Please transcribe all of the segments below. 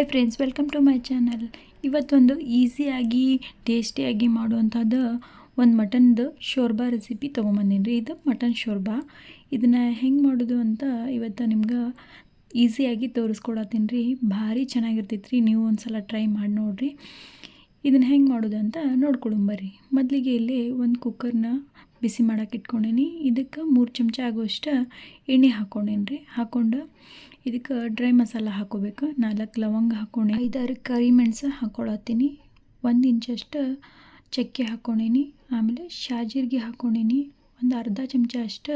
Hi friends welcome to my channel ಇವತ್ತೊಂದು ಈಸಿಯಾಗಿ ಟೇಸ್ಟಿಯಾಗಿ ಮಾಡುವಂಥದ್ದು ಒಂದು ಮಟನ್ದು ಶೋರ್ಬಾ ರೆಸಿಪಿ ತೊಗೊಂಬಂದೀನಿ ರೀ. ಇದು ಮಟನ್ ಶೋರ್ಬಾ. ಇದನ್ನು ಹೆಂಗೆ ಮಾಡೋದು ಅಂತ ಇವತ್ತು ನಿಮ್ಗೆ ಈಸಿಯಾಗಿ ತೋರಿಸ್ಕೊಡತ್ತೀನಿ ರೀ. ಭಾರಿ ಚೆನ್ನಾಗಿರ್ತೈತೆ ರೀ ನೀವು ಒಂದು ಸಲ ಟ್ರೈ ಮಾಡಿ ನೋಡಿರಿ. ಇದನ್ನು ಹೆಂಗೆ ಮಾಡೋದು ಅಂತ ನೋಡ್ಕೊಳಂಬರ್ರಿ ಮೊದಲಿಗೆ ಇಲ್ಲಿ ಒಂದು ಕುಕ್ಕರ್ನ ಬಿಸಿ ಮಾಡೋಕೆ ಇಟ್ಕೊಂಡೇನಿ. ಇದಕ್ಕೆ ಮೂರು ಚಮಚ ಆಗುವಷ್ಟು ಎಣ್ಣೆ ಹಾಕ್ಕೊಂಡೇನಿ ರೀ ಹಾಕ್ಕೊಂಡು ಇದಕ್ಕೆ ಡ್ರೈ ಮಸಾಲ ಹಾಕೋಬೇಕು. ನಾಲ್ಕು ಲವಂಗ ಹಾಕ್ಕೊಂಡು ಐದಾರು ಕರಿಮೆಣಸು ಹಾಕ್ಕೊಳತ್ತೀನಿ ಒಂದು ಇಂಚಷ್ಟು ಚಕ್ಕೆ ಹಾಕ್ಕೊಂಡೇನಿ ಆಮೇಲೆ ಶಾಜೀರಿಗೆ ಹಾಕ್ಕೊಂಡೇನಿ ಒಂದು ಅರ್ಧ ಚಮಚ ಅಷ್ಟು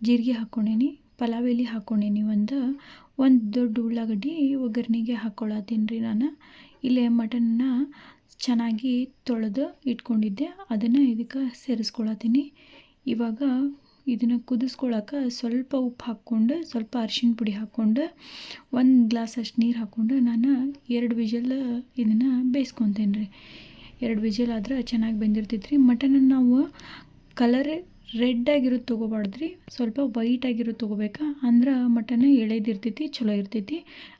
ಜೀರಿಗೆ ಹಾಕ್ಕೊಂಡೇನಿ ಪಲಾವ್ ಎಲೆ ಹಾಕ್ಕೊಂಡೇನಿ ಒಂದು. ಒಂದು ದೊಡ್ಡ ಉಳ್ಳಾಗಡ್ಡಿ ಒಗ್ಗರಣೆಗೆ ಹಾಕ್ಕೊಳತ್ತೀನಿ ರೀ ನಾನು. ಇಲ್ಲೇ ಮಟನ್ನ ಚೆನ್ನಾಗಿ ತೊಳೆದು ಇಟ್ಕೊಂಡಿದ್ದೆ. ಅದನ್ನು ಇದಕ್ಕೆ ಸೇರಿಸ್ಕೊಳತ್ತೀನಿ. ಇವಾಗ ಇದನ್ನು ಕುದಿಸ್ಕೊಳಕ್ಕೆ ಸ್ವಲ್ಪ ಉಪ್ಪು ಹಾಕ್ಕೊಂಡು, ಸ್ವಲ್ಪ ಅರ್ಶಿಣ ಪುಡಿ ಹಾಕ್ಕೊಂಡು, ಒಂದು ಗ್ಲಾಸ್ ಅಷ್ಟು ನೀರು ಹಾಕ್ಕೊಂಡು ನಾನು ಎರಡು ವಿಜಲ್ ಇದನ್ನು ಬೇಯಿಸ್ಕೊತೇನೆ ರೀ ಎರಡು ವಿಜಲ್ ಆದ್ರೆ ಚೆನ್ನಾಗಿ ಬೆಂದಿರ್ತೈತೆ ರೀ ಮಟನನ್ನು ನಾವು ಕಲರ್ ರೆಡ್ ಆಗಿರೋದು ತಗೋಬಾರ್ದು ರೀ ಸ್ವಲ್ಪ ವೈಟ್ ಆಗಿರೋದು ತೊಗೋಬೇಕಾ? ಅಂದ್ರೆ ಮಟನ್ ಎಳೆದಿರ್ತೈತಿ ಚಲೋ ಇರ್ತೈತಿ.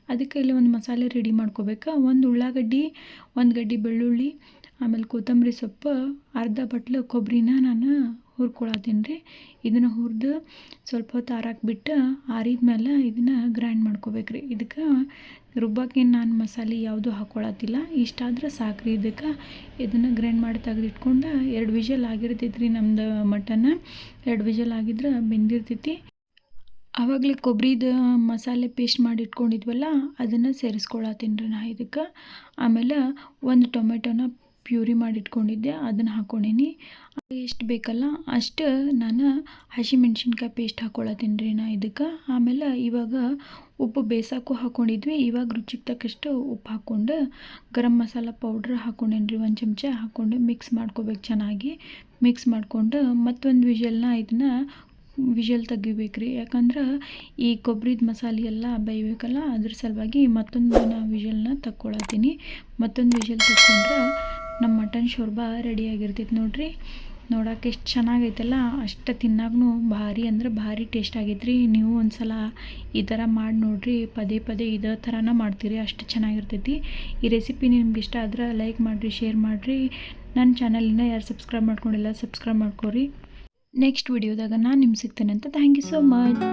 ಅದಕ್ಕೆ ಇಲ್ಲಿ ಒಂದು ಮಸಾಲೆ ರೆಡಿ ಮಾಡ್ಕೋಬೇಕು? ಒಂದು ಉಳ್ಳಾಗಡ್ಡಿ, ಒಂದು ಗಡ್ಡಿ ಬೆಳ್ಳುಳ್ಳಿ, ಆಮೇಲೆ ಕೊತ್ತಂಬರಿ ಸೊಪ್ಪು, ಅರ್ಧ ಬಟ್ಲು ಕೊಬ್ಬರಿನ ನಾನು ಹುರ್ಕೊಳತ್ತೀನಿ ರೀ. ಇದನ್ನು ಹುರಿದು ಸ್ವಲ್ಪ ಹೊತ್ತು ಆರಿದ ಮೇಲೆ ಇದನ್ನು ಗ್ರೈಂಡ್ ಮಾಡ್ಕೋಬೇಕು ರೀ. ಇದಕ್ಕೆ ರುಬ್ಬಕ್ಕೇನು ನಾನು ಮಸಾಲೆ ಯಾವುದೂ ಹಾಕ್ಕೊಳತ್ತಿಲ್ಲ ಸಾಕು ರೀ ಇದಕ್ಕೆ. ಇದನ್ನು ಗ್ರೈಂಡ್ ಮಾಡಿ ತೆಗೆದಿಟ್ಕೊಂಡು ಎರಡು ವಿಷಲ್ ಆಗಿರ್ತೈತೆ ರೀ ನಮ್ದು ಮಟನ್. ಎರಡು ವಿಜಲ್ ಆಗಿದ್ರೆ ಬೆಂದಿರ್ತೈತಿ. ಆವಾಗಲೇ ಕೊಬ್ಬರಿದು ಮಸಾಲೆ ಪೇಸ್ಟ್ ಮಾಡಿ ಇಟ್ಕೊಂಡಿದ್ವಲ್ಲ, ಅದನ್ನು ಸೇರಿಸ್ಕೊಳತ್ತೀನಿ ರೀ ನಾ ಇದಕ್ಕೆ. ಆಮೇಲೆ ಒಂದು ಟೊಮೆಟೊನ ಪ್ಯೂರಿ ಮಾಡಿ ಇಟ್ಕೊಂಡಿದ್ದೆ ಅದನ್ನು ಹಾಕ್ಕೊಂಡೀನಿ ಎಷ್ಟು ಬೇಕಲ್ಲ, ಅಷ್ಟು ನಾನು ಹಸಿಮೆಣ್ಸಿನ್ಕಾಯಿ ಪೇಸ್ಟ್ ಹಾಕ್ಕೊಳತ್ತೀನಿ ರೀ ನಾ ಇದಕ್ಕೆ. ಆಮೇಲೆ ಇವಾಗ ಉಪ್ಪು ಬೇಸಾಕು ಹಾಕ್ಕೊಂಡಿದ್ವಿ ಇವಾಗ ರುಚಿಗೆ ತಕ್ಕಷ್ಟು ಉಪ್ಪು ಹಾಕ್ಕೊಂಡು ಗರಂ ಮಸಾಲ ಪೌಡ್ರ್ ಹಾಕ್ಕೊಂಡೇನಿ ರೀ, ಒಂದು ಚಮಚ ಹಾಕ್ಕೊಂಡು ಮಿಕ್ಸ್ ಮಾಡ್ಕೋಬೇಕು ಚೆನ್ನಾಗಿ. ಮಿಕ್ಸ್ ಮಾಡಿಕೊಂಡು ಮತ್ತೊಂದು ವಿಷಲ್ನ ಇದನ್ನು ವಿಷಲ್ ತೆಗಿಬೇಕು ರೀ. ಯಾಕಂದ್ರೆ ಈ ಕೊಬ್ಬರಿದ ಮಸಾಲೆ ಎಲ್ಲ ಬೇಯಬೇಕಲ್ಲ, ಅದ್ರ ಸಲುವಾಗಿ ಮತ್ತೊಂದು ನಾನು ವಿಷಲ್ನ ತಕ್ಕೊಳತ್ತೀನಿ. ಮತ್ತೊಂದು ವಿಷಲ್ ತಕ್ಕೊಂಡ್ರೆ ನಮ್ಮ ಮಟನ್ ಶೋರ್ಬಾ ರೆಡಿಯಾಗಿರ್ತೈತೆ ನೋಡಿರಿ. ನೋಡೋಕೆ ಎಷ್ಟು ಚೆನ್ನಾಗೈತಲ್ಲ, ಅಷ್ಟು ತಿನ್ನಾಗೂ ಭಾರಿ ಅಂದ್ರೆ ಭಾರಿ ಟೇಸ್ಟ್ ಆಗೈತೆ ರೀ ನೀವು ಒಂದು ಸಲ ಈ ಥರ ಮಾಡಿ ನೋಡಿರಿ, ಪದೇ ಪದೇ ಇದೇ ಥರನ ಮಾಡ್ತೀರಿ, ಅಷ್ಟು ಚೆನ್ನಾಗಿರ್ತೈತಿ. ಈ ರೆಸಿಪಿ ನಿಮ್ಗೆ ಇಷ್ಟ ಆದ್ರೆ ಲೈಕ್ ಮಾಡಿರಿ ಶೇರ್ ಮಾಡಿರಿ. ನನ್ನ ಚಾನಲಿನ ಯಾರು ಸಬ್ಸ್ಕ್ರೈಬ್ ಮಾಡ್ಕೊಂಡಿಲ್ಲ ಸಬ್ಸ್ಕ್ರೈಬ್ ಮಾಡ್ಕೊರಿ. ನೆಕ್ಸ್ಟ್ ವಿಡಿಯೋದಾಗ ನಾನು ನಿಮ್ಗೆ ಸಿಗ್ತೇನೆ ಅಂತ ಥ್ಯಾಂಕ್ ಯು ಸೋ ಮಚ್